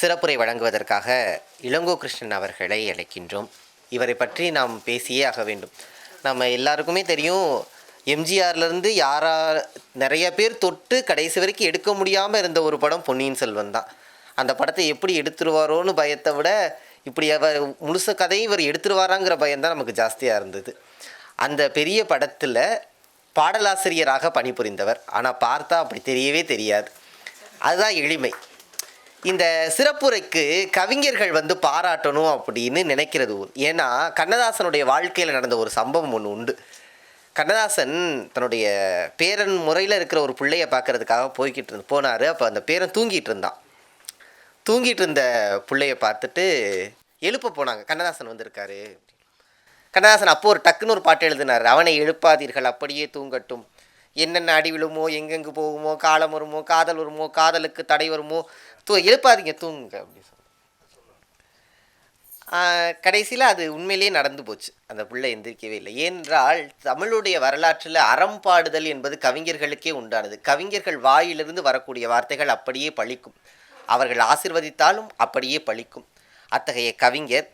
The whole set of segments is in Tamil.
சிறப்புரை வழங்குவதற்காக இளங்கோ கிருஷ்ணன் அவர்களை அழைக்கின்றோம். இவரை பற்றி நாம் பேசியே ஆக வேண்டும். நம்ம எல்லாருக்குமே தெரியும் எம்ஜிஆர்லேருந்து யாரா நிறைய பேர் தொட்டு கடைசி வரைக்கும் எடுக்க முடியாமல் இருந்த ஒரு படம் பொன்னியின் செல்வன் தான். அந்த படத்தை எப்படி எடுத்துருவாரோன்னு பயத்தை விட இப்படி அவர் முழுச கதையும் இவர் எடுத்துருவாராங்கிற பயம்தான் நமக்கு ஜாஸ்தியாக இருந்தது. அந்த பெரிய படத்தில் பாடலாசிரியராக பணிபுரிந்தவர். ஆனால் பார்த்தா அப்படி தெரியவே தெரியாது. அதுதான் எளிமை. இந்த சிறப்புரைக்கு கவிஞர்கள் வந்து பாராட்டணும் அப்படின்னு நினைக்கிறது ஏன்னா கண்ணதாசனுடைய வாழ்க்கையில் நடந்த ஒரு சம்பவம் ஒன்று உண்டு. கண்ணதாசன் தன்னுடைய பேரன் முறையில் இருக்கிற ஒரு பிள்ளைய பார்க்கறதுக்காக போய்கிட்டு இருந்து போனார். அப்போ அந்த பேரன் தூங்கிட்டு இருந்தான். தூங்கிட்டு இருந்த பிள்ளைய பார்த்துட்டு எழுப்ப போனாங்க. கண்ணதாசன் வந்திருக்காரு. கண்ணதாசன் அப்போ ஒரு டக்குன்னு ஒரு பாட்டு எழுதினார். அவனை எழுப்பாதீர்கள் அப்படியே தூங்கட்டும். என்னென்ன அடி விழுமோ எங்கெங்கு போகுமோ காலம் வருமோ காதல் வருமோ காதலுக்கு தடை வருமோ தூ எழுப்பாதீங்க தூங்குங்க அப்படின்னு சொல்லி கடைசியில் அது உண்மையிலேயே நடந்து போச்சு. அந்த பிள்ளை எந்திரிக்கவே இல்லை. ஏனென்றால் தமிழுடைய வரலாற்றில் அறம்பாடுதல் என்பது கவிஞர்களுக்கே உண்டானது. கவிஞர்கள் வாயிலிருந்து வரக்கூடிய வார்த்தைகள் அப்படியே பழிக்கும். அவர்கள் ஆசிர்வதித்தாலும் அப்படியே பழிக்கும். அத்தகைய கவிஞர்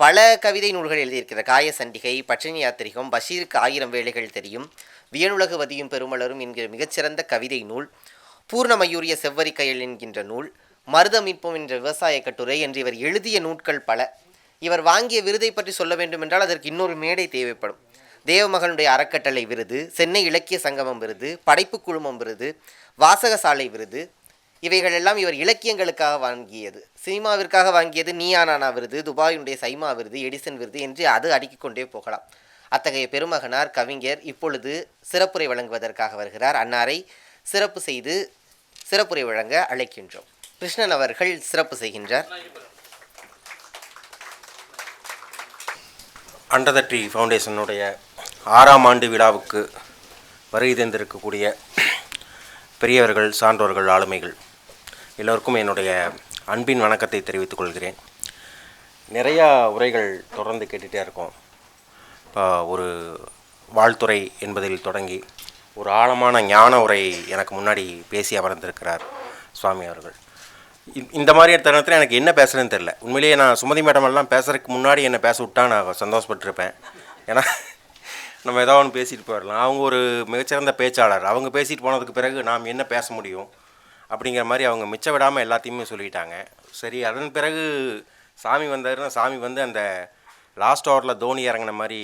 பல கவிதை நூல்கள் எழுதியிருக்கிறார் காய சண்டிகை பற்றினி யாத்திரிகம் பஷீருக்கு ஆயிரம் வேலைகள் தெரியும். வியனுலகு வதியும் பெருமலரும் என்கிற மிகச்சிறந்த கவிதை நூல் பூர்ணமயூரிய செவ்வரி கையல் என்கின்ற நூல் மருதமிப்பம் என்ற விவசாய கட்டுரை என்று இவர் எழுதிய நூட்கள் பல. இவர் வாங்கிய விருதை பற்றி சொல்ல வேண்டும் என்றால் அதற்கு இன்னொரு மேடை தேவைப்படும். தேவமகனுடைய அறக்கட்டளை விருது சென்னை இலக்கிய சங்கமம் விருது படைப்பு குழுமம் விருது வாசகசாலை விருது இவைகளெல்லாம் இவர் இலக்கியங்களுக்காக வாங்கியது. சினிமாவிற்காக வாங்கியது நீயானானா விருது துபாயுடைய சைமா விருது எடிசன் விருது என்று அது அடுக்கிக் கொண்டே போகலாம். அத்தகைய பெருமகனார் கவிஞர் இப்பொழுது சிறப்புரை வழங்குவதற்காக வருகிறார். அன்னாரை சிறப்பு செய்து சிறப்புரை வழங்க அழைக்கின்றோம். கிருஷ்ணன் அவர்கள் சிறப்பு செய்கின்றார். அண்டர் த ட்ரீ ஃபவுண்டேஷனுடைய ஆறாம் ஆண்டு விழாவுக்கு வருகை தந்திருக்கக்கூடிய பெரியவர்கள் சான்றோர்கள் ஆளுமைகள் எல்லோருக்கும் என்னுடைய அன்பின் வணக்கத்தை தெரிவித்துக் கொள்கிறேன். நிறையா உரைகள் தொடர்ந்து கேட்டுகிட்டே இருக்கோம். ஒரு வாழ்த்துறை என்பதில் தொடங்கி ஒரு ஆழமான ஞான உரை எனக்கு முன்னாடி பேசி அமர்ந்திருக்கிறார் சுவாமி அவர்கள். இந்த மாதிரியான தருணத்தில் எனக்கு என்ன பேசுகிறேன்னு தெரில உண்மையிலேயே நான் சுமதி மேடம் எல்லாம் பேசுறதுக்கு முன்னாடி என்னை பேச விட்டா நான் சந்தோஷப்பட்டிருப்பேன். ஏன்னா நம்ம ஏதோ ஒன்று பேசிட்டு போயிடலாம். அவங்க ஒரு மிகச்சிறந்த பேச்சாளர். அவங்க பேசிட்டு போனதுக்கு பிறகு நாம் என்ன பேச முடியும் அப்படிங்கிற மாதிரி அவங்க மிச்ச விடாமல் எல்லாத்தையுமே சொல்லிட்டாங்க. சரி அதன் பிறகு சாமி வந்தாருன்னா சாமி வந்து அந்த லாஸ்ட் ஓவரில் தோனி இறங்கின மாதிரி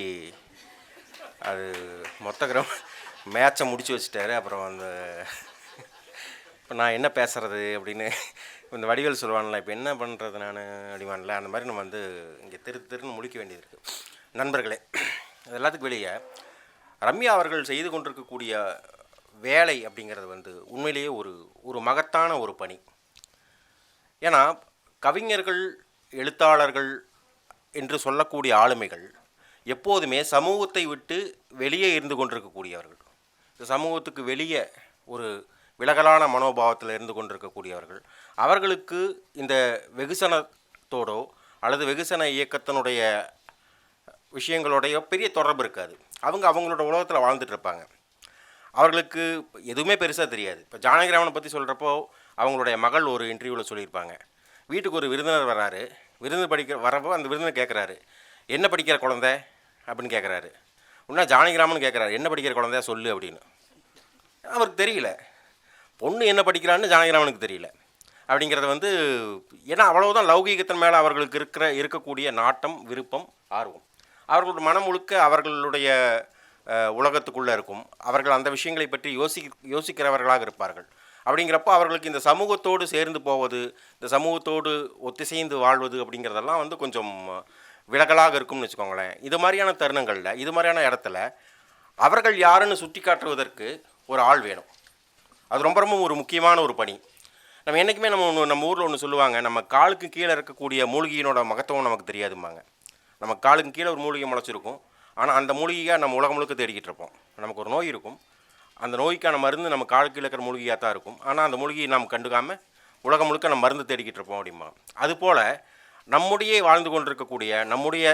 அது மொத்த கிரௌண்ட் மேட்சை முடிச்சு வச்சுட்டாரு. அப்புறம் அந்த இப்போ நான் என்ன பேசுகிறது அப்படின்னு இந்த வடிவேல் சொல்லுவான்ல இப்போ என்ன பண்ணுறது நான் அப்படிவான்ல அந்த மாதிரி நம்ம வந்து இங்கே திரு திருன்னு முடிக்க வேண்டியது இருக்குது நண்பர்களே அது எல்லாத்துக்கும் வெளியே ரம்யா அவர்கள் செய்து கொண்டிருக்கக்கூடிய வேலை அப்படிங்கிறது வந்து உண்மையிலேயே ஒரு ஒரு மகத்தான ஒரு பணி. ஏன்னா கவிஞர்கள் எழுத்தாளர்கள் என்று சொல்லக்கூடிய ஆளுமைகள் எப்போதுமே சமூகத்தை விட்டு வெளியே இருந்து கொண்டிருக்கக்கூடியவர்கள். இந்த சமூகத்துக்கு வெளியே ஒரு விலகலான மனோபாவத்தில் இருந்து கொண்டிருக்கக்கூடியவர்கள். அவர்களுக்கு இந்த வெகுசனத்தோடோ அல்லது வெகுசன இயக்கத்தினுடைய விஷயங்களோடைய பெரிய தொடர்பு இருக்காது. அவங்க அவங்களோட உலகத்தில் வாழ்ந்துட்டு இருப்பாங்க. அவர்களுக்கு எதுவுமே பெருசாக தெரியாது. இப்போ ஜானகிராமனை பற்றி சொல்கிறப்போ அவங்களுடைய மகள் ஒரு இன்டர்வியூவில் சொல்லியிருப்பாங்க. வீட்டுக்கு ஒரு விருந்தினர் வராரு. விருந்து படிக்க வரப்போ அந்த விருந்தினர் கேட்குறாரு என்ன படிக்கிற குழந்தை? அப்படின்னு கேட்குறாரு உன்னா ஜானகிராமன் கேட்குறாரு என்ன படிக்கிற குழந்தைய சொல்லு அப்படின்னு. அவருக்கு தெரியல. பொண்ணு என்ன படிக்கிறான்னு ஜானகிராமனுக்கு தெரியல. அப்படிங்கிறது வந்து ஏன்னா அவ்வளவுதான் லௌகீகத்தின் மேலே அவர்களுக்கு இருக்கிற இருக்கக்கூடிய நாட்டம் விருப்பம் ஆர்வம். அவர்களோட மனம் முழுக்க அவர்களுடைய உலகத்துக்குள்ளே இருக்கும். அவர்கள் அந்த விஷயங்களை பற்றி யோசி யோசிக்கிறவர்களாக இருப்பார்கள். அப்படிங்கிறப்போ அவர்களுக்கு இந்த சமூகத்தோடு சேர்ந்து போவது இந்த சமூகத்தோடு ஒத்திசைந்து வாழ்வது அப்படிங்கிறதெல்லாம் வந்து கொஞ்சம் விலகலாக இருக்கும்னு வச்சுக்கோங்களேன். இது மாதிரியான தருணங்களில் இது மாதிரியான இடத்துல அவர்கள் யாருன்னு சுட்டி காட்டுவதற்கு ஒரு ஆள் வேணும். அது ரொம்ப ரொம்ப ஒரு முக்கியமான ஒரு பணி. நம்ம என்றைக்குமே நம்ம ஒன்று நம்ம ஊரில் ஒன்று சொல்லுவாங்க நம்ம காலுக்கு கீழே இருக்கக்கூடிய மூலிகையினோட மகத்துவம் நமக்கு தெரியாதும்பாங்க. நம்ம காலுக்கு கீழே ஒரு மூலிகை முளைச்சிருக்கும். ஆனால் அந்த மூலிகையை நம்ம உலகம் முழுக்க தேடிக்கிட்டு இருப்போம். நமக்கு ஒரு நோய் இருக்கும். அந்த நோய்க்கான மருந்து நம்ம காலுக்கு கீழே இருக்கிற மூலிகையாக தான் இருக்கும். ஆனால் அந்த மூலிகையை நாம் கண்டுக்காமல் உலகம் முழுக்க நம்ம மருந்து தேடிக்கிட்டு இருப்போம் அப்படிமா. அதுபோல் நம்முடைய வாழ்ந்து கொண்டிருக்கக்கூடிய நம்முடைய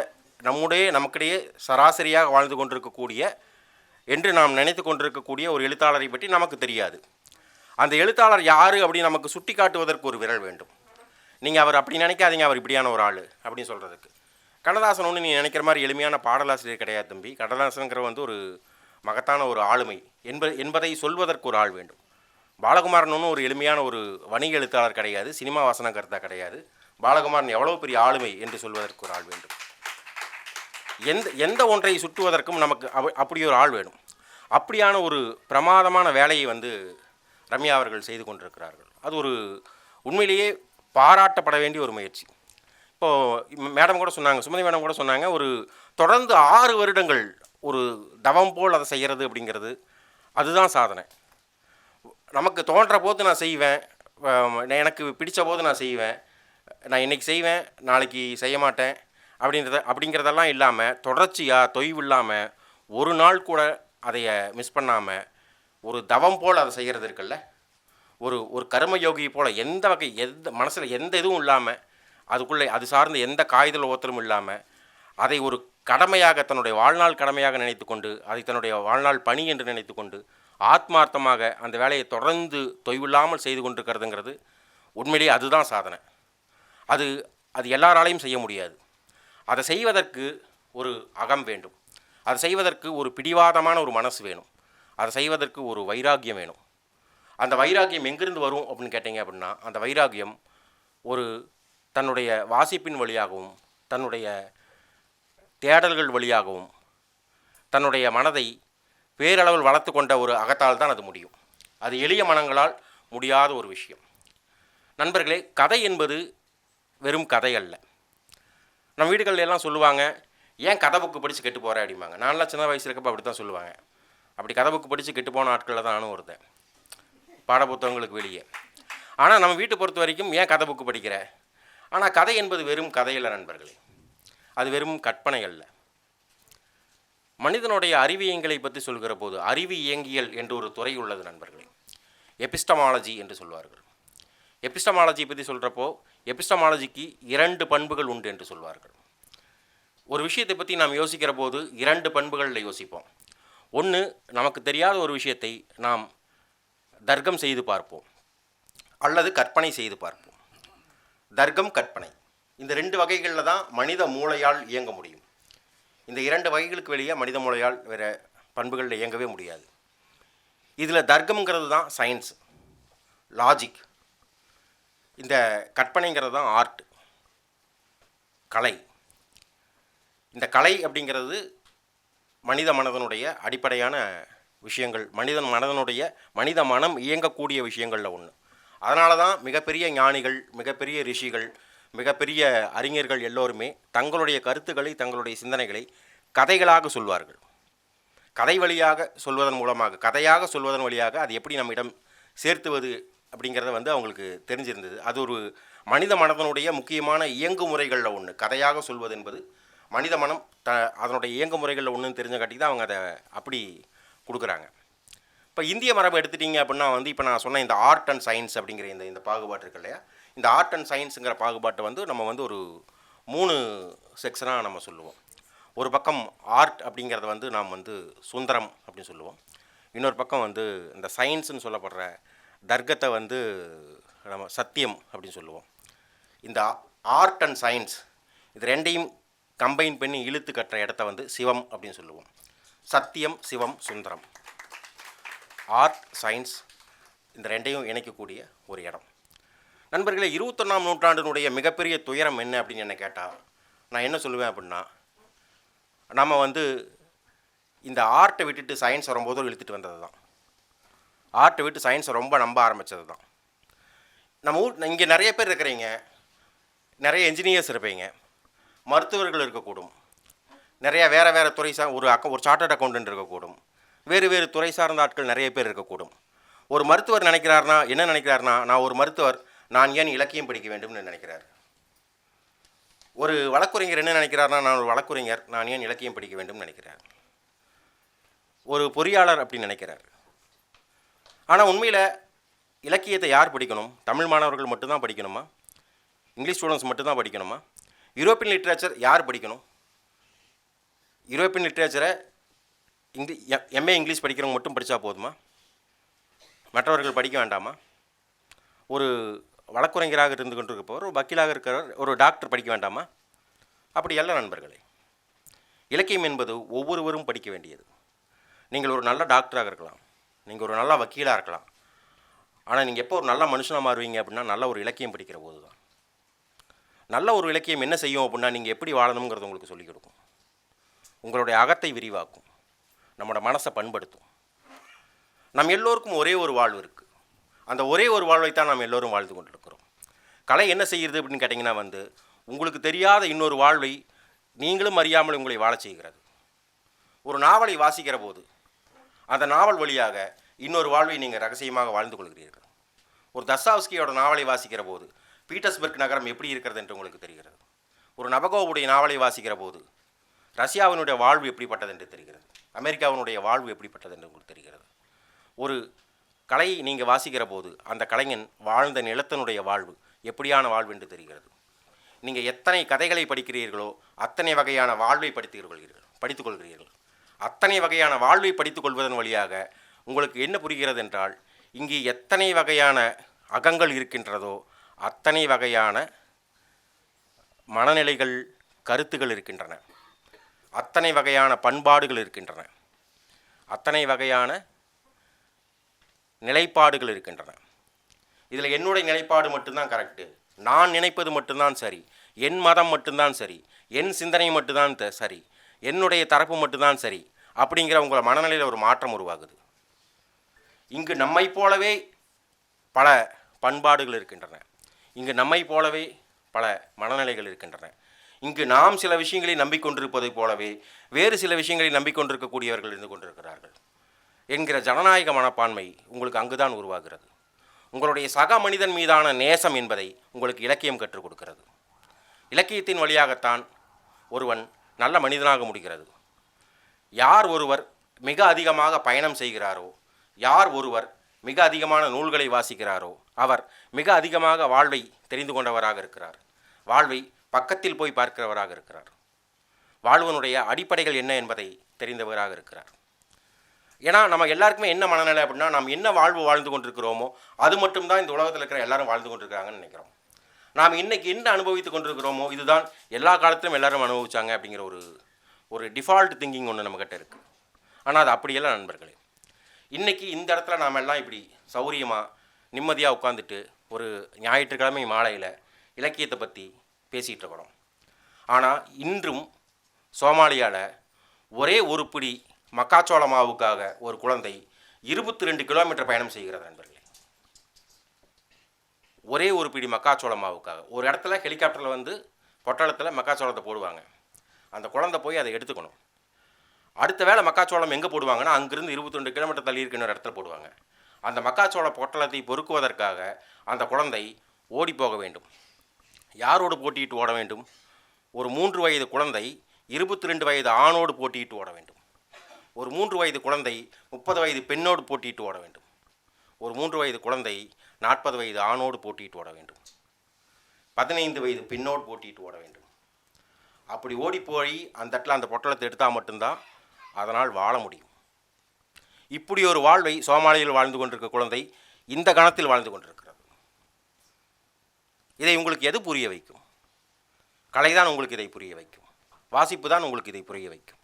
நம்முடைய நமக்கிடையே சராசரியாக வாழ்ந்து கொண்டிருக்கக்கூடிய என்று நாம் நினைத்து கொண்டிருக்கக்கூடிய ஒரு எழுத்தாளரை பற்றி நமக்கு தெரியாது. அந்த எழுத்தாளர் யார் அப்படின்னு நமக்கு சுட்டி காட்டுவதற்கு ஒரு விரல் வேண்டும். நீங்கள் அவர் அப்படி நினைக்காதீங்க அவர் இப்படியான ஒரு ஆள் அப்படின்னு சொல்கிறதுக்கு கடதாசன் ஒன்று நீ நினைக்கிற மாதிரி எளிமையான பாடலாசிரியர் கிடையாது தம்பி. கடதாசனுங்கிற வந்து ஒரு மகத்தான ஒரு ஆளுமை என்ப என்பதை சொல்வதற்கு ஒரு ஆள் வேண்டும். பாலகுமாரன் ஒரு எளிமையான ஒரு வணிக எழுத்தாளர் கிடையாது சினிமா வாசனகர்த்தா கிடையாது. பாலகுமாரன் எவ்வளோ பெரிய ஆளுமை என்று சொல்வதற்கு ஒரு ஆள் வேண்டும். எந்த எந்த ஒன்றை சுட்டுவதற்கும் நமக்கு அவ- அப்படி ஒரு ஆள் வேணும். அப்படியான ஒரு பிரமாதமான வேலையை வந்து ரம்யா அவர்கள் செய்து கொண்டிருக்கிறார்கள். அது ஒரு உண்மையிலேயே பாராட்டப்பட வேண்டிய ஒரு முயற்சி. இப்போது மேடம் கூட சொன்னாங்க சுமதி மேடம் கூட சொன்னாங்க ஒரு தொடர்ந்து ஆறு வருடங்கள் ஒரு தவம் போல் அதை செய்கிறது அப்படிங்கிறது அதுதான் சாதனை. நமக்கு தோன்ற போது நான் செய்வேன் எனக்கு பிடித்த போது நான் செய்வேன் நான் இன்றைக்கி செய்வேன் நாளைக்கு செய்ய மாட்டேன் அப்படின்றத அப்படிங்கிறதெல்லாம் இல்லாமல் தொடர்ச்சியாக தொய்வு இல்லாமல் ஒரு நாள் கூட அதைய மிஸ் பண்ணாமல் ஒரு தவம் போல் அதை செய்கிறது இருக்குல்ல? ஒரு ஒரு கர்மயோகி போல் எந்த வகை எந்த மனசில் எந்த இதுவும் இல்லாமல் அதுக்குள்ளே அது சார்ந்த எந்த காய்தல் ஓத்தலும் இல்லாமல் அதை ஒரு கடமையாக தன்னுடைய வாழ்நாள் கடமையாக நினைத்து கொண்டு அதை தன்னுடைய வாழ்நாள் பணி என்று நினைத்து கொண்டு ஆத்மார்த்தமாக அந்த வேலையை தொடர்ந்து தொய்வில்லாமல் செய்து கொண்டிருக்கிறதுங்கிறது உண்மையிலேயே அதுதான் சாதனை. அது அது எல்லாராலையும் செய்ய முடியாது. அதை செய்வதற்கு ஒரு அகம் வேண்டும். அதை செய்வதற்கு ஒரு பிடிவாதமான ஒரு மனசு வேணும். அதை செய்வதற்கு ஒரு வைராக்கியம் வேணும். அந்த வைராக்கியம் எங்கிருந்து வரும் அப்படின்னு கேட்டிங்க அப்படின்னா அந்த வைராக்கியம் ஒரு தன்னுடைய வாசிப்பின் வழியாகவும் தன்னுடைய தேடல்கள் வழியாகவும் தன்னுடைய மனதை பேரளவில் வளர்த்து கொண்ட ஒரு அகத்தால் தான் அது முடியும். அது எளிய மனங்களால் முடியாத ஒரு விஷயம். நண்பர்களே கதை என்பது வெறும் கதை அல்ல. நம்ம வீடுகள்ல எல்லாம் சொல்லுவாங்க ஏன் கதை புக்கு படித்து கெட்டு போகிற அப்படிம்பாங்க. நான்லாம் சின்ன வயசு இருக்கப்போ அப்படி தான் சொல்லுவாங்க. அப்படி கதை புக்கு படித்து கெட்டு போன ஆட்களில் தான் நானும் ஒருத்தன். பாடப்புத்தகங்களுக்கு வெளியே. ஆனால் நம்ம வீட்டை பொறுத்த வரைக்கும் ஏன் கதை புக்கு படிக்கிற? ஆனால் கதை என்பது வெறும் கதையில் நண்பர்களே. அது வெறும் கற்பனை அல்ல மனிதனுடைய அறிவியங்களை பற்றி சொல்கிற போது அறிவு இயங்கியல் என்று ஒரு துறை உள்ளது நண்பர்களே. எபிஸ்டமாலஜி என்று சொல்வார்கள். எபிஸ்டமாலஜி பற்றி சொல்கிறப்போ எபிஸ்டமாலஜிக்கு இரண்டு பண்புகள் உண்டு என்று சொல்வார்கள். ஒரு விஷயத்தை பற்றி நாம் யோசிக்கிற போது இரண்டு பண்புகளில் யோசிப்போம். ஒன்று நமக்கு தெரியாத ஒரு விஷயத்தை நாம் தர்க்கம் செய்து பார்ப்போம். அல்லது கற்பனை செய்து பார்ப்போம். தர்க்கம் கற்பனை. இந்த ரெண்டு வகைகளில் தான் மனித மூளையால் இயங்க முடியும். இந்த இரண்டு வகைகளுக்கு வெளியே மனித மூளையால் வேறு பண்புகளில் இயங்கவே முடியாது. இதில் தர்க்கம்ங்கிறது தான் சயின்ஸ் லாஜிக் இந்த கற்பனைங்கிறது தான் ஆர்ட் கலை. இந்த கலை அப்படிங்கிறது மனித மனதனுடைய அடிப்படையான விஷயங்கள் மனிதன் மனதனுடைய மனித மனம் இயங்கக்கூடிய விஷயங்களில் ஒன்று அதனால தான் மிகப்பெரிய ஞானிகள் மிகப்பெரிய ரிஷிகள் மிகப்பெரிய அறிஞர்கள் எல்லோருமே தங்களுடைய கருத்துக்களை தங்களுடைய சிந்தனைகளை கதைகளாக சொல்வார்கள். கதை வழியாக சொல்வதன் மூலமாக கதையாக சொல்வதன் வழியாக அது எப்படி நம்மிடம் சேர்த்துவது அப்படிங்கிறத வந்து அவங்களுக்கு தெரிஞ்சிருந்தது. அது ஒரு மனித மனதனுடைய முக்கியமான இயங்கு முறைகளில் ஒன்று கதையாக சொல்வது என்பது மனித மனம் த அதனுடைய இயங்கு முறைகளில் ஒன்றுன்னு தெரிஞ்ச காட்டி தான் அவங்க அதை அப்படி கொடுக்குறாங்க. இப்போ இந்திய மரபு எடுத்துட்டீங்க அப்படின்னா வந்து இப்போ நான் சொன்ன இந்த ஆர்ட் அண்ட் சயின்ஸ் அப்படிங்கிற இந்த இந்த பாகுபாடு இருக்கு இல்லையா? இந்த ஆர்ட் அண்ட் சயின்ஸுங்கிற பாகுபாட்டை வந்து நம்ம வந்து ஒரு மூணு செக்ஷனாக நம்ம சொல்லுவோம். ஒரு பக்கம் ஆர்ட் அப்படிங்கிறத வந்து நாம் வந்து சுந்தரம் அப்படின்னு சொல்லுவோம். இன்னொரு பக்கம் வந்து இந்த சயின்ஸுன்னு சொல்லப்படுற தர்க்கத்தை வந்து நம்ம சத்தியம் அப்படின்னு சொல்லுவோம். இந்த ஆர்ட் அண்ட் சயின்ஸ் இது ரெண்டையும் கம்பைன் பண்ணி இழுத்து கட்டுற இடத்த வந்து சிவம் அப்படின்னு சொல்லுவோம். சத்தியம் சிவம் சுந்தரம். ஆர்ட் சயின்ஸ் இந்த ரெண்டையும் இணைக்கக்கூடிய ஒரு இடம். நண்பர்களே இருபத்தொன்னாம் நூற்றாண்டினுடைய மிகப்பெரிய துயரம் என்ன அப்படின்னு என்ன கேட்டால் நான் என்ன சொல்லுவேன் அப்படின்னா நம்ம வந்து இந்த ஆர்ட்டை விட்டுட்டு சயின்ஸ் வரும்போது இழுத்துட்டு வந்தது தான் ஆர்ட்டை விட்டு சயின்ஸை ரொம்ப நம்ப ஆரம்பித்தது தான் நம்ம ஊர் இங்கே நிறைய பேர் இருக்கிறீங்க நிறைய என்ஜினியர்ஸ் இருப்பீங்க மருத்துவர்கள் இருக்கக்கூடும். நிறையா வேறு வேறு துறை சார் ஒரு அக்க ஒரு சார்ட்டர்ட் அக்கௌண்டன்ட் இருக்கக்கூடும். வேறு வேறு துறை சார்ந்த ஆட்கள் நிறைய பேர் இருக்கக்கூடும். ஒரு மருத்துவர் நினைக்கிறாருனா என்ன நினைக்கிறாருனா நான் ஒரு மருத்துவர் நான் ஏன் இலக்கியம் படிக்க வேண்டும்னு நினைக்கிறார்? ஒரு வழக்குரைஞர் என்ன நினைக்கிறார்னா நான் ஒரு வழக்குரைஞர் நான் ஏன் இலக்கியம் படிக்க வேண்டும்னு நினைக்கிறார். ஒரு பொறியாளர் அப்படி நினைக்கிறார். ஆனால் உண்மையில் இலக்கியத்தை யார் படிக்கணும்? தமிழ் மாணவர்கள் மட்டும்தான் படிக்கணுமா? இங்கிலீஷ் ஸ்டூடெண்ட்ஸ் மட்டும்தான் படிக்கணுமா? யூரோப்பியன் லிட்ரேச்சர் யார் படிக்கணும்? யூரோப்பியன் லிட்ரேச்சரை இங்கிலி எம்ஏ இங்கிலீஷ் படிக்கிறவங்க மட்டும் படித்தா போதுமா? மற்றவர்கள் படிக்க வேண்டாமா? ஒரு வழக்குரைஞராக இருந்து கொண்டிருப்பவர் ஒரு வக்கீலாக இருக்கிறவர் ஒரு டாக்டர் படிக்க வேண்டாமா? அப்படி அல்ல நண்பர்களே. இலக்கியம் என்பது ஒவ்வொருவரும் படிக்க வேண்டியது. நீங்கள் ஒரு நல்ல டாக்டராக இருக்கலாம். நீங்கள் ஒரு நல்ல வக்கீலாக இருக்கலாம். ஆனால் நீங்கள் எப்போ ஒரு நல்ல மனுஷனாக மாறுவீங்க அப்படின்னா நல்ல ஒரு இலக்கியம் படிக்கிற போது தான் நல்ல ஒரு இலக்கியம் என்ன செய்யும் அப்படின்னா நீங்கள் எப்படி வாழணுங்கிறது உங்களுக்கு சொல்லிக் கொடுக்கும். உங்களுடைய அகத்தை விரிவாக்கும். நம்மளோட மனசை பண்படுத்தும். நம் எல்லோருக்கும் ஒரே ஒரு வாழ்வு இருக்குது அந்த ஒரே ஒரு வாழ்வை தான் நாம் எல்லோரும் வாழ்ந்து கொண்டிருக்கிறோம். கலை என்ன செய்கிறது அப்படின்னு கேட்டிங்கன்னா வந்து உங்களுக்கு தெரியாத இன்னொரு வாழ்வை நீங்களும் அறியாமல் உங்களை வாழ செய்கிறது. ஒரு நாவலை வாசிக்கிற போது அந்த நாவல் வழியாக இன்னொரு வாழ்வை நீங்கள் ரகசியமாக வாழ்ந்து கொள்கிறீர்கள். ஒரு தஸ்தாவஸ்கியோட நாவலை வாசிக்கிற போது பீட்டர்ஸ்பர்க் நகரம் எப்படி இருக்கிறது என்று உங்களுக்கு தெரிகிறது? ஒரு நபகோவுடைய நாவலை வாசிக்கிற போது ரஷ்யாவினுடைய வாழ்வு எப்படிப்பட்டது என்று தெரிகிறது? அமெரிக்காவினுடைய வாழ்வு எப்படிப்பட்டது என்று உங்களுக்கு தெரிகிறது? ஒரு கலையை நீங்கள் வாசிக்கிற போது அந்த கலைஞன் வாழ்ந்த நிலத்தினுடைய வாழ்வு எப்படியான வாழ்வு என்று தெரிகிறது? நீங்கள் எத்தனை கதைகளை படிக்கிறீர்களோ அத்தனை வகையான வாழ்வை படித்துக் கொள்கிறீர்கள் அத்தனை வகையான வாழ்வை படித்துக்கொள்வதன் வழியாக உங்களுக்கு என்ன புரிகிறது என்றால் இங்கே எத்தனை வகையான அகங்கள் இருக்கின்றதோ அத்தனை வகையான மனநிலைகள் கருத்துகள் இருக்கின்றன. அத்தனை வகையான பண்பாடுகள் இருக்கின்றன. அத்தனை வகையான நிலைப்பாடுகள் இருக்கின்றன. இதில் என்னுடைய நிலைப்பாடு மட்டும்தான் கரெக்டு நான் நினைப்பது மட்டும்தான் சரி. என் மதம் மட்டும்தான் சரி. என் சிந்தனை மட்டும்தான் த- சரி. என்னுடைய தரப்பு மட்டும்தான் சரி. அப்படிங்கிற உங்களை மனநிலையில் ஒரு மாற்றம் உருவாகுது. இங்கு நம்மை போலவே பல பண்பாடுகள் இருக்கின்றன. இங்கு நம்மை போலவே பல மனநிலைகள் இருக்கின்றன. இங்கு நாம் சில விஷயங்களை நம்பிக்கொண்டிருப்பதைப் போலவே வேறு சில விஷயங்களை நம்பிக்கொண்டிருக்கக்கூடியவர்கள் இருந்து கொண்டிருக்கிறார்கள். என்கிற ஜனநாயக மனப்பான்மை உங்களுக்கு அங்குதான் உருவாகிறது. உங்களுடைய சக மனிதன் மீதான நேசம் என்பதை உங்களுக்கு இலக்கியம் கற்றுக் கொடுக்கிறது. இலக்கியத்தின் வழியாகத்தான் ஒருவன் நல்ல மனிதனாக முடிகிறது. யார் ஒருவர் மிக அதிகமாக பயணம் செய்கிறாரோ யார் ஒருவர் மிக அதிகமான நூல்களை வாசிக்கிறாரோ அவர் மிக அதிகமாக வாழ்வை தெரிந்து கொண்டவராக இருக்கிறார். வாழ்வை பக்கத்தில் போய் பார்க்கிறவராக இருக்கிறார். வாழ்வனுடைய அடிப்படைகள் என்ன என்பதை தெரிந்தவராக இருக்கிறார். ஏன்னா நம்ம எல்லாருக்குமே என்ன மனநிலை அப்படின்னா நாம் என்ன வாழ்வு வாழ்ந்து கொண்டிருக்கிறோமோ அது மட்டும்தான் இந்த உலகத்தில் இருக்கிற எல்லாரும் வாழ்ந்து கொண்டிருக்கிறாங்கன்னு நினைக்கிறோம். நாம் இன்றைக்கி என்ன அனுபவித்து கொண்டிருக்கிறோமோ இதுதான் எல்லா காலத்திலும் எல்லாரும் அனுபவிச்சாங்க அப்படிங்கிற ஒரு ஒரு டிஃபால்ட் திங்கிங் ஒன்று நம்மக்கிட்ட இருக்குது ஆனால் அது அப்படியெல்லாம் நண்பர்களே. இன்றைக்கி இந்த இடத்துல நாம் எல்லாம் இப்படி சௌரியமாக நிம்மதியாக உட்காந்துட்டு ஒரு ஞாயிற்றுக்கிழமை மாலையில் இலக்கியத்தை பற்றி பேசிகிட்டு இருக்கிறோம். ஆனால் இன்றும் சோமாலியாவில் ஒரே ஒரு பிடி மக்காச்சோள மாவுக்காக ஒரு குழந்தை இருபத்தி ரெண்டு கிலோமீட்டர் பயணம் செய்கிறது நண்பர்களே. ஒரே ஒரு பிடி மக்காச்சோள மாவுக்காக. ஒரு இடத்துல ஹெலிகாப்டரில் வந்து பொட்டளத்தில் மக்காச்சோளத்தை போடுவாங்க. அந்த குழந்தை போய் அதை எடுத்துக்கணும். அடுத்த வேளை மக்காச்சோளம் எங்கே போடுவாங்கன்னா அங்கேருந்து இருபத்தி ரெண்டு கிலோமீட்டர் தள்ளி இருக்கின்ற இடத்துல போடுவாங்க. அந்த மக்காச்சோள பொட்டலத்தை பொறுக்குவதற்காக அந்த குழந்தை ஓடி போக வேண்டும். யாரோடு போட்டியிட்டு ஓட வேண்டும்? ஒரு மூன்று வயது குழந்தை இருபத்தி ரெண்டு வயது ஆணோடு போட்டியிட்டு ஓட வேண்டும். ஒரு மூன்று வயது குழந்தை முப்பது வயது பெண்ணோடு போட்டியிட்டு ஓட வேண்டும். ஒரு மூன்று வயது குழந்தை நாற்பது வயது ஆணோடு போட்டியிட்டு ஓட வேண்டும். பதினைந்து வயது பெண்ணோடு போட்டிட்டு ஓட வேண்டும். அப்படி ஓடி போய் அந்த இடத்துல அந்த பொட்டலத்தை எடுத்தால் மட்டும்தான் அதனால் வாழ முடியும். இப்படி ஒரு வாழ்வை சோமாலியில் வாழ்ந்து கொண்டிருக்க குழந்தை இந்த கணத்தில் வாழ்ந்து கொண்டிருக்கிறது. இதை உங்களுக்கு எது புரிய வைக்கும்? கலைதான் உங்களுக்கு இதை புரிய வைக்கும். வாசிப்பு தான் உங்களுக்கு இதை புரிய வைக்கும்.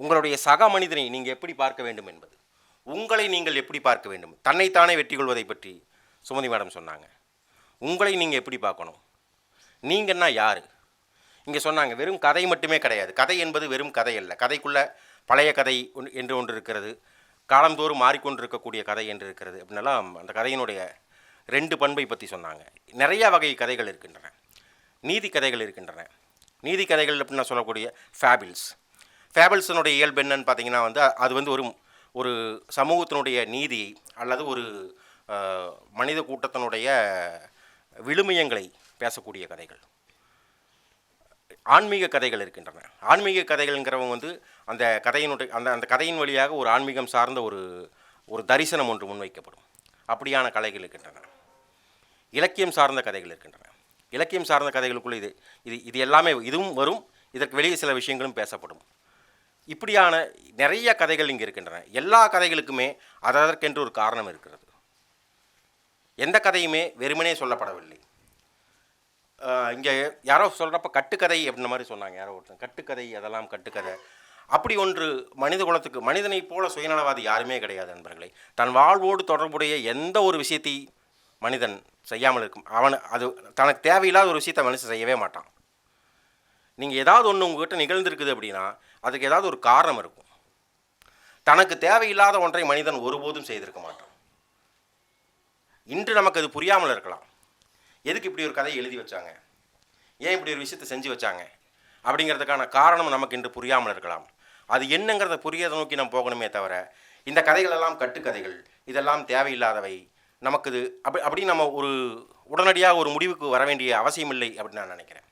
உங்களுடைய சக மனிதனை நீங்கள் எப்படி பார்க்க வேண்டும் என்பது. உங்களை நீங்கள் எப்படி பார்க்க வேண்டும்? தன்னைத்தானே வெற்றி கொள்வதை பற்றி சுமதி மேடம் சொன்னாங்க. உங்களை நீங்கள் எப்படி பார்க்கணும்? நீங்கன்னா யார்? இங்கே சொன்னாங்க வெறும் கதை மட்டுமே கிடையாது. கதை என்பது வெறும் கதை அல்ல. கதைக்குள்ள பழைய கதை ஒன்று- என்று ஒன்று இருக்கிறது. காலந்தோறும் மாறிக்கொண்டிருக்கக்கூடிய கதை என்று இருக்கிறது. அப்படின்னலாம் அந்த கதையினுடைய ரெண்டு பண்பை பற்றி சொன்னாங்க. நிறையா வகை கதைகள் இருக்கின்றன. நீதி கதைகள் இருக்கின்றன. நீதி கதைகள் அப்படின்னா சொல்லக்கூடிய ஃபேபிள்ஸ் ஃபேபல்ஸனுடைய இயல்பு என்னன்னு பார்த்தீங்கன்னா வந்து அது வந்து ஒரு ஒரு சமூகத்தினுடைய நீதி அல்லது ஒரு மனித கூட்டத்தினுடைய விழுமியங்களை பேசக்கூடிய கதைகள். ஆன்மீக கதைகள் இருக்கின்றன. ஆன்மீக கதைகள்ங்கிறவங்க வந்து அந்த கதையினுடைய அந்த அந்த கதையின் வழியாக ஒரு ஆன்மீகம் சார்ந்த ஒரு ஒரு தரிசனம் ஒன்று முன்வைக்கப்படும். அப்படியான கலைகள் இருக்கின்றன. இலக்கியம் சார்ந்த கதைகள் இருக்கின்றன. இலக்கியம் சார்ந்த கதைகளுக்குள்ளே இது இது இது எல்லாமே இதுவும் வரும். இதற்கு வெளியே சில விஷயங்களும் பேசப்படும். இப்படியான நிறைய கதைகள் இங்கே இருக்கின்றன. எல்லா கதைகளுக்குமே அதற்கென்று ஒரு காரணம் இருக்கிறது. எந்த கதையுமே வெறுமனே சொல்லப்படவில்லை. இங்கே யாரோ சொல்கிறப்ப கட்டுக்கதை அப்படின்ற மாதிரி சொன்னாங்க. யாரோ ஒருத்தன். கட்டுக்கதை அதெல்லாம் கட்டுக்கதை. அப்படி ஒன்று மனித குலத்துக்கு மனிதனைப் போல சுயநலவாதி யாருமே கிடையாது நண்பர்களே. தன் வாழ்வோடு தொடர்புடைய எந்த ஒரு விஷயத்தை மனிதன் செய்யாமல் இருக்கும். அவன் அது தனக்கு தேவையில்லாத ஒரு விஷயத்தை மனுஷன் செய்யவே மாட்டான். நீங்கள் ஏதாவது ஒன்று உங்ககிட்ட நிகழ்ந்திருக்குது அப்படின்னா அதுக்கு ஏதாவது ஒரு காரணம் இருக்கும். தனக்கு தேவையில்லாத ஒன்றை மனிதன் ஒருபோதும் செய்திருக்க மாட்டான். இன்று நமக்கு அது புரியாமல் இருக்கலாம். எதுக்கு இப்படி ஒரு கதையை எழுதி வச்சாங்க? ஏன் இப்படி ஒரு விஷயத்தை செஞ்சு வச்சாங்க? அப்படிங்கிறதுக்கான காரணம் நமக்கு இன்று புரியாமல் இருக்கலாம். அது என்னங்கிறத புரியதை நோக்கி நம்ம போகணுமே தவிர இந்த கதைகள் எல்லாம் கட்டுக்கதைகள் இதெல்லாம் தேவையில்லாதவை. நமக்கு இது அப்படி அப்படி நம்ம ஒரு உடனடியாக ஒரு முடிவுக்கு வர வேண்டிய அவசியமில்லை அப்படின்னு நான் நினைக்கிறேன்.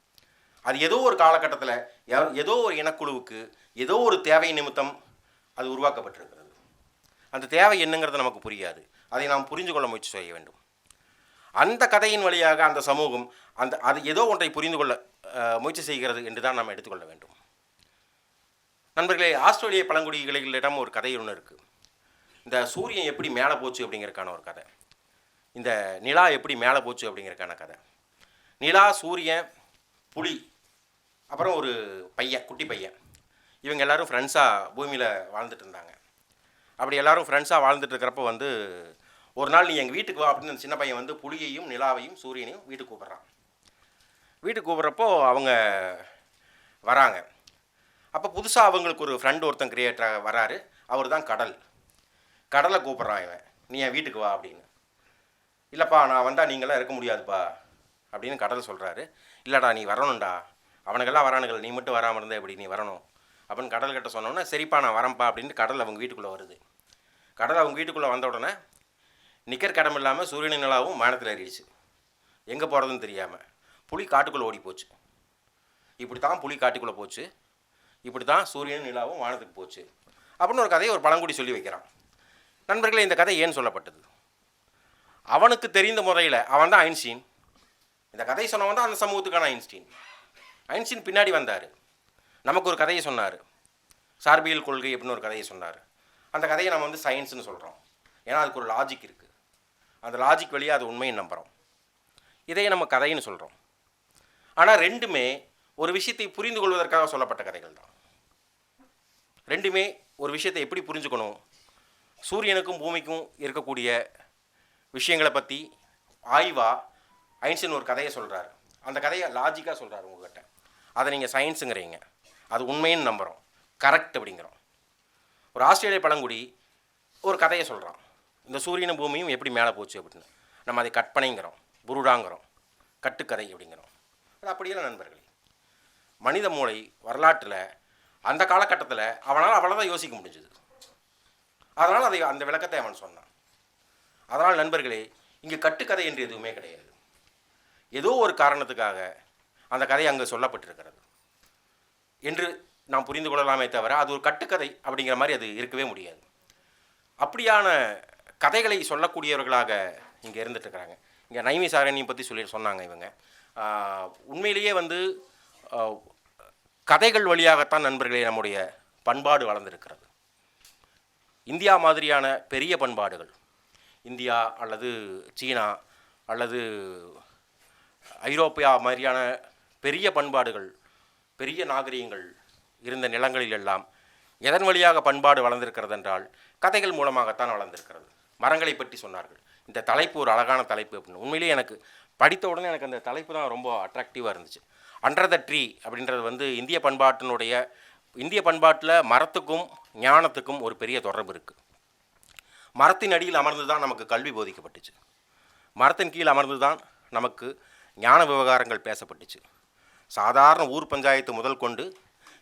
அது ஏதோ ஒரு காலகட்டத்தில் ஏதோ ஒரு இனக்குழுவுக்கு ஏதோ ஒரு தேவை நிமித்தம் அது உருவாக்கப்பட்டிருக்கிறது. அந்த தேவை என்னங்கிறது நமக்கு புரியாது. அதை நாம் புரிந்து கொள்ள முயற்சி செய்ய வேண்டும். அந்த கதையின் வழியாக அந்த சமூகம் அந்த அது ஏதோ ஒன்றை புரிந்து கொள்ள முயற்சி செய்கிறது என்று தான் நாம் எடுத்துக்கொள்ள வேண்டும். நண்பர்களே ஆஸ்திரேலிய பழங்குடிகளிடம் ஒரு கதை ஒன்று இருக்குது இந்த சூரியன் எப்படி மேலே போச்சு அப்படிங்கிறக்கான ஒரு கதை. இந்த நிலா எப்படி மேலே போச்சு அப்படிங்கிறக்கான கதை. நிலா சூரியன் புலி அப்புறம் ஒரு பையன் குட்டி பையன். இவங்க எல்லாரும் ஃப்ரெண்ட்ஸாக பூமியில் வாழ்ந்துட்டு இருந்தாங்க. அப்படி எல்லாரும் ஃப்ரெண்ட்ஸாக வாழ்ந்துட்டு இருக்கிறப்ப வந்து ஒரு நாள் நீ எங்கள் வீட்டுக்கு வா அப்படின்னு அந்த சின்ன பையன் வந்து புளியையும் நிலாவையும் சூரியனையும் வீட்டுக்கு கூப்பிட்றான். வீட்டுக்கு கூப்பிட்றப்போ அவங்க வராங்க. அப்போ புதுசாக அவங்களுக்கு ஒரு ஃப்ரெண்ட் ஒருத்தன் கிரியேட்டராக வராரு. அவர் தான் கடல். கடலை கூப்பிட்றான் இவன். நீ என் வீட்டுக்கு வா அப்படின்னு. இல்லைப்பா நான் வந்தால் நீங்களாம் இருக்க முடியாதுப்பா அப்படின்னு கடல் சொல்கிறாரு இல்லைடா நீ வரணும்டா. அவனுக்கெல்லாம் வரானுங்கள் நீ மட்டும் வராமல் இருந்தே எப்படி நீ வரணும்? அப்படின்னு கடல் கிட்ட சொன்னோன்னே சரிப்பா நான் வரேன்ப்பா அப்படின்ட்டு கடல் அவங்க வீட்டுக்குள்ளே வருது. கடல் அவங்க வீட்டுக்குள்ளே வந்த உடனே நிக்கர் கடம் இல்லாமல் சூரியன் நிலாவும் வானத்தில் ஏறிடுச்சு. எங்கே போகிறதுன்னு தெரியாமல் புலி காட்டுக்குள்ளே ஓடி போச்சு. இப்படி தான் புலி காட்டுக்குள்ளே போச்சு. இப்படி தான் சூரியன் நிலாவும் வானத்துக்கு போச்சு. அப்படின்னு ஒரு கதையை ஒரு பழங்குடி சொல்லி வைக்கிறான். நண்பர்களே இந்த கதை ஏன் சொல்லப்பட்டது? அவனுக்கு தெரிந்த முறையில் அவன் தான் ஐன்ஸ்டீன். இந்த கதை சொன்னவன் தான் அந்த சமூகத்துக்கான ஐன்ஸ்டீன். ஐன்ஸ்டீன் பின்னாடி வந்தார். நமக்கு ஒரு கதையை சொன்னார். சார்பியல் கொள்கை அப்படின்னு ஒரு கதையை சொன்னார். அந்த கதையை நம்ம வந்து சயின்ஸ்னு சொல்கிறோம் ஏன்னா அதுக்கு ஒரு லாஜிக் இருக்குது அந்த லாஜிக் வழியாக அது உண்மையை நம்புகிறோம் இதையே நம்ம கதைன்னு சொல்கிறோம் ஆனால் ரெண்டுமே ஒரு விஷயத்தை புரிந்து கொள்வதற்காக சொல்லப்பட்ட கதைகள் தான். ரெண்டுமே ஒரு விஷயத்தை எப்படி புரிஞ்சுக்கணும்? சூரியனுக்கும் பூமிக்கும் இருக்கக்கூடிய விஷயங்களை பற்றி ஆய்வா ஐன்ஸ்டின் ஒரு கதையை சொல்கிறாரு அந்த கதையை லாஜிக்காக சொல்கிறாரு உங்ககிட்ட. அதை நீங்கள் சயின்ஸுங்கிறீங்க அது உண்மைன்னு நம்புகிறோம் கரெக்ட் அப்படிங்கிறோம். ஒரு ஆஸ்திரேலிய பழங்குடி ஒரு கதையை சொல்கிறான் இந்த சூரியனும் பூமியும் எப்படி மேலே போச்சு அப்படின்னு. நம்ம அதை கற்பனைங்கிறோம் புருடாங்கிறோம். கட்டுக்கதை அப்படிங்கிறோம். அது அப்படியெல்லாம் நண்பர்களே. மனித மூளை வரலாற்றில் அந்த காலகட்டத்தில் அவனால் அவ்வளோதான் யோசிக்க முடிஞ்சது. அதனால் அதை அந்த விளக்கத்தை அவன் சொன்னான். அதனால் நண்பர்களே இங்கே கட்டுக்கதை என்று எதுவுமே கிடையாது. ஏதோ ஒரு காரணத்துக்காக அந்த கதை அங்கே சொல்லப்பட்டிருக்கிறது. என்று நாம் புரிந்து கொள்ளலாமே தவிர அது ஒரு கட்டுக்கதை அப்படிங்கிற மாதிரி அது இருக்கவே முடியாது. அப்படியான கதைகளை சொல்லக்கூடியவர்களாக இங்கே இருந்துட்டுருக்கிறாங்க. இங்கே நைமி சாரணியை பற்றி சொல்லி சொன்னாங்க இவங்க. உண்மையிலேயே வந்து கதைகள் வழியாகத்தான் நண்பர்களே நம்முடைய பண்பாடு வளர்ந்திருக்கிறது. இந்தியா மாதிரியான பெரிய பண்பாடுகள் இந்தியா அல்லது சீனா அல்லது ஐரோப்பியா மாதிரியான பெரிய பண்பாடுகள் பெரிய நாகரீகங்கள் இருந்த நிலங்களில் எல்லாம் எதன் வழியாக பண்பாடு வளர்ந்திருக்கிறது என்றால் கதைகள் மூலமாகத்தான் வளர்ந்திருக்கிறது. மரங்களை பற்றி சொன்னார்கள். இந்த தலைப்பு ஒரு அழகான தலைப்பு அப்படின்னு. உண்மையிலேயே எனக்கு படித்த உடனே எனக்கு அந்த தலைப்பு தான் ரொம்ப அட்ராக்டிவாக இருந்துச்சு. அண்டர் த ட்ரீ அப்படின்றது வந்து இந்திய பண்பாட்டினுடைய இந்திய பண்பாட்டில் மரத்துக்கும் ஞானத்துக்கும் ஒரு பெரிய தொடர்பு இருக்குது மரத்தின் அடியில் அமர்ந்து தான் நமக்கு கல்வி போதிக்கப்பட்டுச்சு. மரத்தின் கீழ் அமர்ந்து தான் நமக்கு ஞான விவகாரங்கள் பேசப்பட்டுச்சு. சாதாரண ஊர் பஞ்சாயத்து முதல் கொண்டு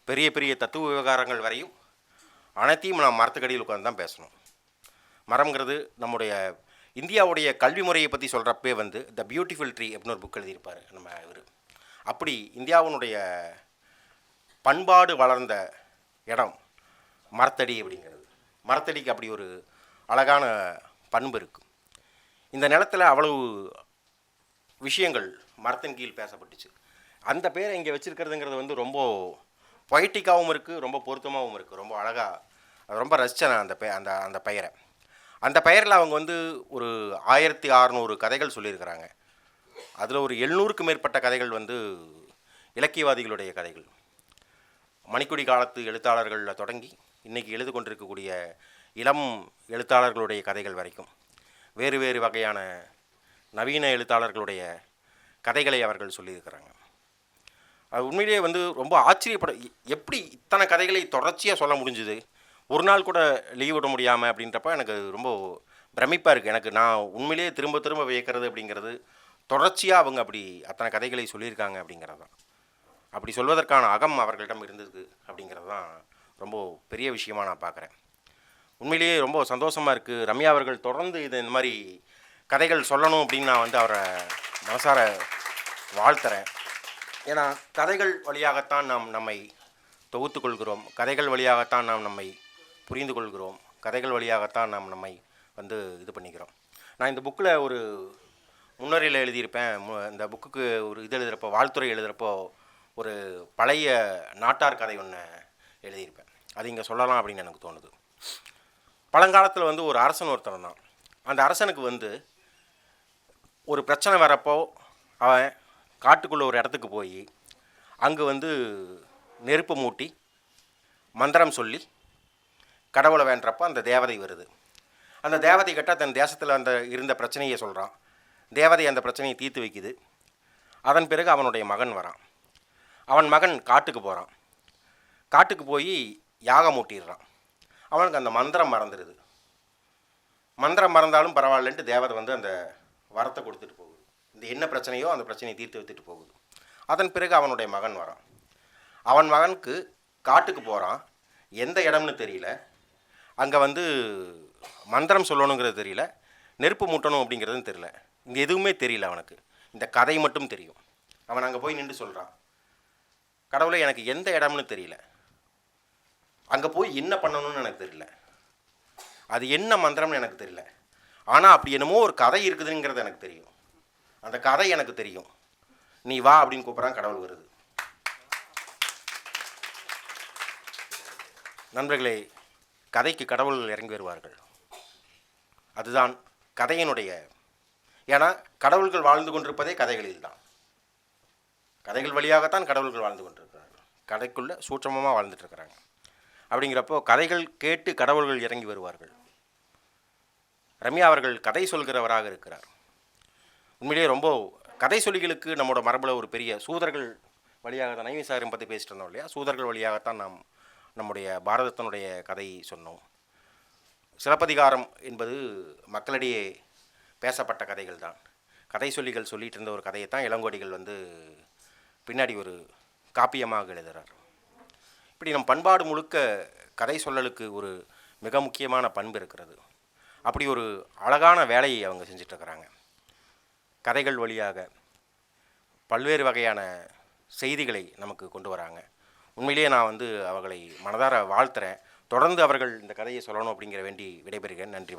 பெரிய பெரிய தத்துவ விவகாரங்கள் வரையும் அனைத்தையும் நாம் மரத்துக்கடியில் உட்காந்து தான் பேசணும். மரம்ங்கிறது நம்முடைய இந்தியாவுடைய கல்வி முறையை பற்றி சொல்கிறப்பே வந்து த பியூட்டிஃபுல் ட்ரீ அப்படின்னு ஒரு புக் எழுதியிருப்பார் நம்ம இவர். அப்படி இந்தியாவினுடைய பண்பாடு வளர்ந்த இடம் மரத்தடி அப்படிங்கிறது. மரத்தடிக்கு அப்படி ஒரு அழகான பண்பு இருக்கும் இந்த நிலத்தில் அவ்வளவு விஷயங்கள் மரத்தின் கீழ் பேசப்பட்டுச்சு. அந்த பேரை இங்கே வச்சுருக்கிறதுங்கிறது வந்து ரொம்ப பொய்ட்டிக்காகவும் இருக்குது ரொம்ப பொருத்தமாகவும் இருக்குது ரொம்ப அழகாக ரொம்ப ரசித்தேன் நான் அந்த பெ அந்த அந்த பெயரை. அந்த பெயரில் அவங்க வந்து ஒரு ஆயிரத்தி அறநூறு கதைகள் சொல்லியிருக்கிறாங்க. அதில் ஒரு எழுநூறுக்கு மேற்பட்ட கதைகள் வந்து இலக்கியவாதிகளுடைய கதைகள். மணிக்குடி காலத்து எழுத்தாளர்களில் தொடங்கி இன்றைக்கி எழுது கொண்டிருக்கக்கூடிய இளம் எழுத்தாளர்களுடைய கதைகள் வரைக்கும் வேறு வேறு வகையான நவீன எழுத்தாளர்களுடைய கதைகளை அவர்கள் சொல்லியிருக்கிறாங்க. அது உண்மையிலேயே வந்து ரொம்ப ஆச்சரியப்பட எப்படி இத்தனை கதைகளை தொடர்ச்சியாக சொல்ல முடிஞ்சுது? ஒரு நாள் கூட லீவ் விட முடியாமல் அப்படின்றப்ப எனக்கு ரொம்ப பிரமிப்பாக இருக்குது எனக்கு நான் உண்மையிலேயே திரும்ப திரும்ப வியக்கிறது அப்படிங்கிறது தொடர்ச்சியாக அவங்க அப்படி அத்தனை கதைகளை சொல்லியிருக்காங்க அப்படிங்கிறது தான். அப்படி சொல்வதற்கான அகம் அவர்களிடம் இருந்தது அப்படிங்கிறது தான் ரொம்ப பெரிய விஷயமா நான் பார்க்குறேன். உண்மையிலேயே ரொம்ப சந்தோஷமாக இருக்குது ரம்யா அவர்கள் தொடர்ந்து இது இந்த மாதிரி கதைகள் சொல்லணும் அப்படின்னு நான் வந்து அவரை மனசார வாழ்த்துறேன். ஏன்னா கதைகள் வழியாகத்தான் நாம் நம்மை தொகுத்து கொள்கிறோம் கதைகள் வழியாகத்தான் நாம் நம்மை புரிந்து கொள்கிறோம் கதைகள் வழியாகத்தான் நாம் நம்மை வந்து இது பண்ணிக்கிறோம். நான் இந்த புக்கில் ஒரு முன்னுரையில் எழுதியிருப்பேன். மு- இந்த புக்குக்கு ஒரு இது எழுதுகிறப்போ வாழ்த்துறை எழுதுகிறப்போ ஒரு பழைய நாட்டார் கதை ஒன்று எழுதியிருப்பேன். அது இங்கே சொல்லலாம் அப்படின்னு எனக்கு தோணுது. பழங்காலத்தில் வந்து ஒரு அரசன் ஒருத்தன் தான். அந்த அரசனுக்கு வந்து ஒரு பிரச்சனை வரப்போ அவன் காட்டுக்குள்ளே ஒரு இடத்துக்கு போய் அங்கே வந்து நெருப்பு மூட்டி மந்திரம் சொல்லி கடவுளை வேண்டப்போ அந்த தேவதை வருது. அந்த தேவதை கிட்ட தன் தேசத்தில் அந்த இருந்த பிரச்சனையை சொல்கிறான் தேவதை அந்த பிரச்சனையை தீர்த்து வைக்குது. அதன் பிறகு அவனுடைய மகன் வரான். அவன் மகன் காட்டுக்கு போகிறான் காட்டுக்கு போய் யாகம் மூட்டிடுறான். அவனுக்கு அந்த மந்திரம் மறந்துடுது. மந்திரம் மறந்தாலும் பரவாயில்லன்ட்டு தேவதை வந்து அந்த வரத்தை கொடுத்துட்டு போகுது. இந்த என்ன பிரச்சனையோ அந்த பிரச்சனையை தீர்த்து வைத்துட்டு போகுது. அதன் பிறகு அவனுடைய மகன் வரான். அவன் மகனுக்கு காட்டுக்கு போகிறான் எந்த இடம்னு தெரியல. அங்கே வந்து மந்திரம் சொல்லணுங்கிறது தெரியல. நெருப்பு மூட்டணும் அப்படிங்கிறதும் தெரியல. இங்கே எதுவுமே தெரியல அவனுக்கு. இந்த கதை மட்டும் தெரியும். அவன் அங்கே போய் நின்று சொல்கிறான் கடவுளை எனக்கு எந்த இடம்னு தெரியல. அங்கே போய் என்ன பண்ணணும்னு எனக்கு தெரியல. அது என்ன மந்திரம்னு எனக்கு தெரியல. ஆனால் அப்படி என்னமோ ஒரு கதை இருக்குதுங்கிறது எனக்கு தெரியும். அந்த கதை எனக்கு தெரியும். நீ வா அப்படின்னு கூப்பிட்றான் கடவுள் வருது. நண்பர்களே கதைக்கு கடவுள்கள் இறங்கி வருவார்கள். அதுதான் கதையினுடைய ஏன்னா கடவுள்கள் வாழ்ந்து கொண்டிருப்பதே கதைகளில் தான். கதைகள் வழியாகத்தான் கடவுள்கள் வாழ்ந்து கொண்டிருக்கிறார்கள். கதைக்குள்ளே சூட்சமமாக வாழ்ந்துட்டு இருக்கிறாங்க. அப்படிங்கிறப்போ கதைகள் கேட்டு கடவுள்கள் இறங்கி வருவார்கள். ரம்யா அவர்கள் கதை சொல்கிறவராக இருக்கிறார். உண்மையிலேயே ரொம்ப கதை சொல்லிகளுக்கு நம்மளோட மரபில் ஒரு பெரிய சூதர்கள் வழியாக தான் நைவிசாரம் பற்றி பேசிட்டு இருந்தோம் இல்லையா? சூதர்கள் வழியாகத்தான் நாம் நம்முடைய பாரதத்தினுடைய கதை சொன்னோம். சிலப்பதிகாரம் என்பது மக்களிடையே பேசப்பட்ட கதைகள் தான். கதை சொல்லிகள் சொல்லிட்டு இருந்த ஒரு கதையை தான் இளங்கோடிகள் வந்து பின்னாடி ஒரு காப்பியமாக எழுதுகிறார் இப்படி நம் பண்பாடு முழுக்க கதை சொல்லலுக்கு ஒரு மிக முக்கியமான பண்பு இருக்கிறது. அப்படி ஒரு அழகான வேலையை அவங்க செஞ்சிட்ருக்கிறாங்க கதைகள் வழியாக பல்வேறு வகையான செய்திகளை நமக்கு கொண்டு வராங்க. உண்மையிலேயே நான் வந்து அவர்களை மனதார வாழ்த்துறேன். தொடர்ந்து அவர்கள் இந்த கதையை சொல்லணும் அப்படிங்கிற வேண்டி விடைபெறுகிறேன். நன்றி